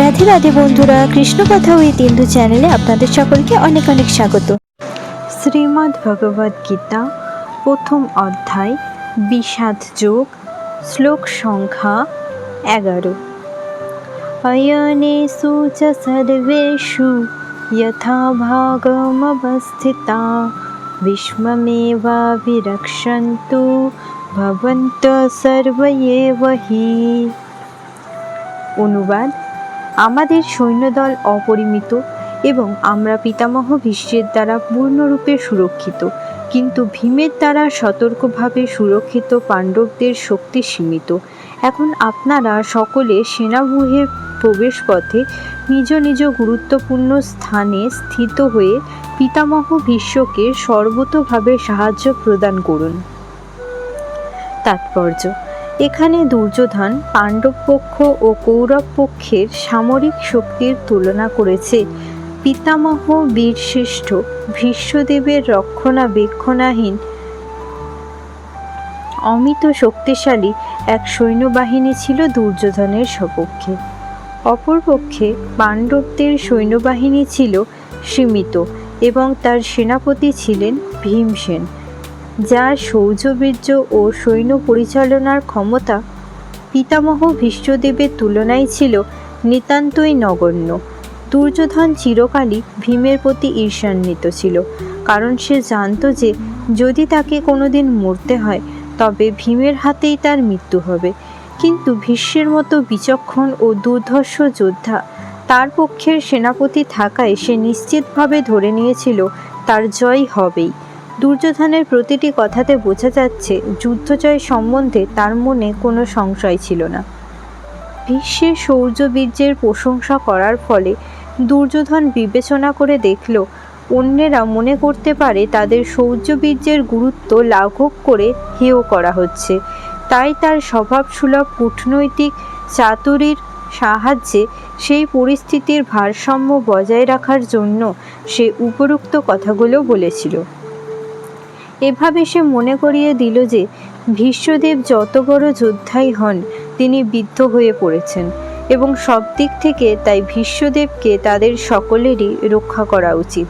রাধে রাধে বন্ধুরা, কৃষ্ণ কথা ওই তিন্দু চ্যানেলে আপনাদের সকলকে অনেক অনেক স্বাগত। শ্রীমদ্ ভগবদ গীতা, প্রথম অধ্যায়, বিষাদ যোগ, শ্লোক সংখ্যা এগারো। অয়নেষু চ ভবন্ত সর্ব এব হি অনুবাদ আমাদের সৈন্যদল অপরিমিত এবং আমরা পিতামহ ভীষ্মের দ্বারা পূর্ণরূপে সুরক্ষিত, কিন্তু ভীমের দ্বারা সতর্কভাবে সুরক্ষিত পাণ্ডবদের শক্তি সীমিত। এখন আপনারা সকলে সেনাভূহের প্রবেশপথে নিজ নিজ গুরুত্বপূর্ণ স্থানে স্থিত হয়ে পিতামহ ভীষ্মকে সর্বতোভাবে সাহায্য প্রদান করুন। তাৎপর্য এখানে দুর্যোধন পাণ্ডব পক্ষ ও কৌরব পক্ষের সামরিক শক্তির তুলনা করেছে। পিতামহ বীরশ্রেষ্ঠ, ভীষ্মদেবের রক্ষণাবেক্ষণাহীন, অমিত শক্তিশালী এক সৈন্যবাহিনী ছিল দুর্যোধনের সপক্ষে। অপরপক্ষে পাণ্ডবদের সৈন্যবাহিনী ছিল সীমিত এবং তার সেনাপতি ছিলেন ভীমসেন। যার শৌর্যবীর্য ও সৈন্য পরিচালনার ক্ষমতা পিতামহ ভীষ্মদেবের তুলনায় ছিল নিতান্তই নগণ্য। দুর্যোধন চিরকালই ভীমের প্রতি ঈর্ষান্বিত ছিল, কারণ সে জানত যে যদি তাকে কোনোদিন মরতে হয়, তবে ভীমের হাতেই তার মৃত্যু হবে। কিন্তু ভীষ্মের মতো বিচক্ষণ ও দুর্ধর্ষ যোদ্ধা তার পক্ষের সেনাপতি থাকায় সে নিশ্চিতভাবে ধরে নিয়েছিল, তার জয় হবেই। দুর্যোধনের প্রতিটি কথাতে বোঝা যাচ্ছে যুদ্ধজয় সম্বন্ধে তার মনে কোনো সংশয় ছিল না। ভীষ্মের শৌর্যবীর্যের প্রশংসা করার ফলে দুর্যোধন বিবেচনা করে দেখল, অন্যেরা মনে করতে পারে তাদের শৌর্যবীর্যের গুরুত্ব লাঘব করে হেয় করা হচ্ছে। তাই তার স্বভাবসুলভ কূটনৈতিক চাতুরির সাহায্যে সেই পরিস্থিতির ভারসাম্য বজায় রাখার জন্য সে উপরোক্ত কথাগুলো বলেছিল। এভাবে সে মনে করিয়ে দিল যে ভীষ্মদেব যত বড় যোদ্ধাই হন, তিনি বিদ্ধ হয়ে পড়েছেন এবং সব দিক থেকে তাই ভীষ্মদেবকে তাদের সকলেরই রক্ষা করা উচিত।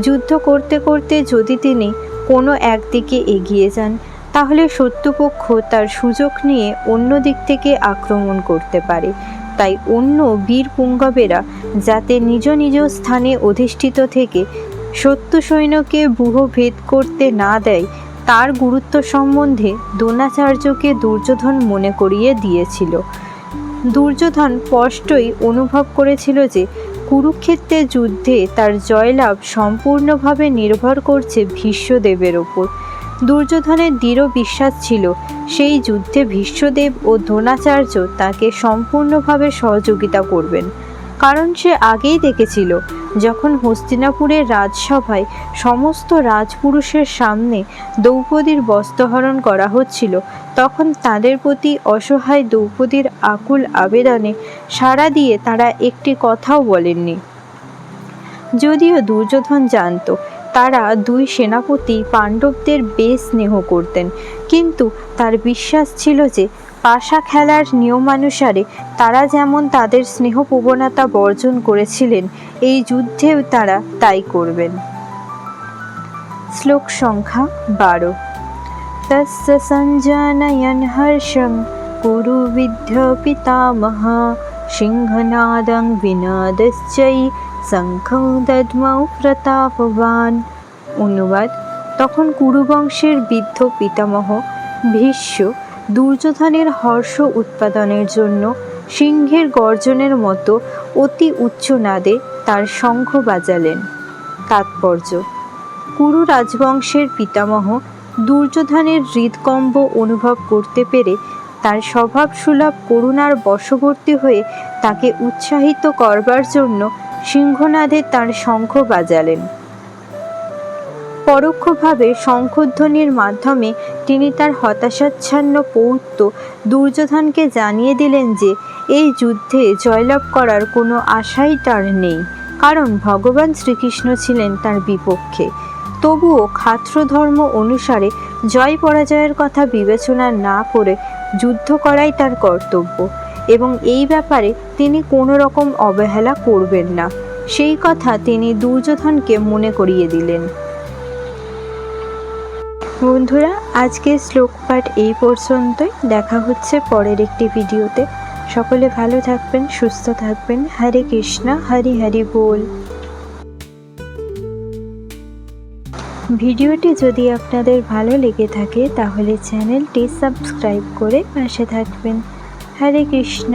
যুদ্ধ করতে করতে যদি তিনি কোনো একদিকে এগিয়ে যান, তাহলে শত্রুপক্ষ তার সুযোগ নিয়ে অন্য দিক থেকে আক্রমণ করতে পারে। তাই অন্য বীর পুঙ্গবেরা যাতে নিজ নিজ স্থানে অধিষ্ঠিত থেকে শত্রু সৈন্যকে ব্যূহ ভেদ করতে না দেয়, তার গুরুত্ব সম্বন্ধে দ্রোণাচার্যকে দুর্যোধন মনে করিয়ে দিয়েছিল। দুর্যোধন স্পষ্টই অনুভব করেছিল যে, কুরুক্ষেত্রের যুদ্ধে তার জয়লাভ সম্পূর্ণভাবে নির্ভর করছে ভীষ্মদেবের ওপর। দুর্যোধনের দৃঢ় বিশ্বাস ছিল, সেই যুদ্ধে ভীষ্মদেব ও দ্রোণাচার্য তাকে সম্পূর্ণভাবে সহযোগিতা করবেন। কারণ সে আগেই দেখেছিল যখন হস্তিনাপুরের রাজসভায় সমস্ত রাজপুরুষের সামনে দ্রৌপদীর বস্ত্রহরণ করা হচ্ছিল, তখন তাদের প্রতি অসহায় দ্রৌপদীর আকুল আবেদনে সাড়া দিয়ে তারা একটি কথাও বলেননি। যদিও দুর্যোধন জানত, তারা দুই সেনাপতি পাণ্ডবদের বেশ স্নেহ করতেন, কিন্তু তার বিশ্বাস ছিল যে পাশা খেলার নিয়মানুসারে তারা যেমন তাদের স্নেহ প্রবণতা বর্জন করেছিলেন, এই যুদ্ধেও তারা তাই করবেন। শ্লোক সংখ্যা বারো। তস্য সঞ্জনয়ন হর্ষং কুরু বিদ্ধ পিতামহ, সিংহনাদং বিনাদশ্চৈ শঙ্খং দদ্মৌ প্রতাপবান। অনুবাদ, তখন কুরুবংশের বৃদ্ধ পিতামহ ভীষ্ম দুর্যোধনের হর্ষ উৎপাদনের জন্য সিংহের গর্জনের মতো অতি উচ্চ নাদে তার শঙ্খ বাজালেন। তাৎপর্য, কুরু রাজবংশের পিতামহ দুর্যোধনের হৃদকম্ব অনুভব করতে পেরে তার স্বভাবসুলভ করুণার বশবর্তী হয়ে তাকে উৎসাহিত করবার জন্য সিংহনাদে তার শঙ্খ বাজালেন। পরোক্ষভাবে শঙ্খধ্বনির মাধ্যমে তিনি তার হতাশাচ্ছন্ন পৌত্র দুর্যোধনকে জানিয়ে দিলেন যে, এই যুদ্ধে জয়লাভ করার কোনো আশাই তার নেই, কারণ ভগবান শ্রীকৃষ্ণ ছিলেন তার বিপক্ষে। তবুও খাত্রধর্ম অনুসারে জয় পরাজয়ের কথা বিবেচনা না করে যুদ্ধ করাই তার কর্তব্য এবং এই ব্যাপারে তিনি কোনো রকম অবহেলা করবেন না। সেই কথা তিনি দুর্যোধনকে মনে করিয়ে দিলেন। বন্ধুরা, আজকের শ্লোক পাঠ এই পর্যন্তই। দেখা হচ্ছে পরের একটি ভিডিওতে। সকলে ভালো থাকবেন, সুস্থ থাকবেন। হরে কৃষ্ণ, হরি হরি বল। ভিডিওটি যদি আপনাদের ভালো লেগে থাকে, তাহলে চ্যানেলটি সাবস্ক্রাইব করে পাশে থাকবেন। হরে কৃষ্ণ।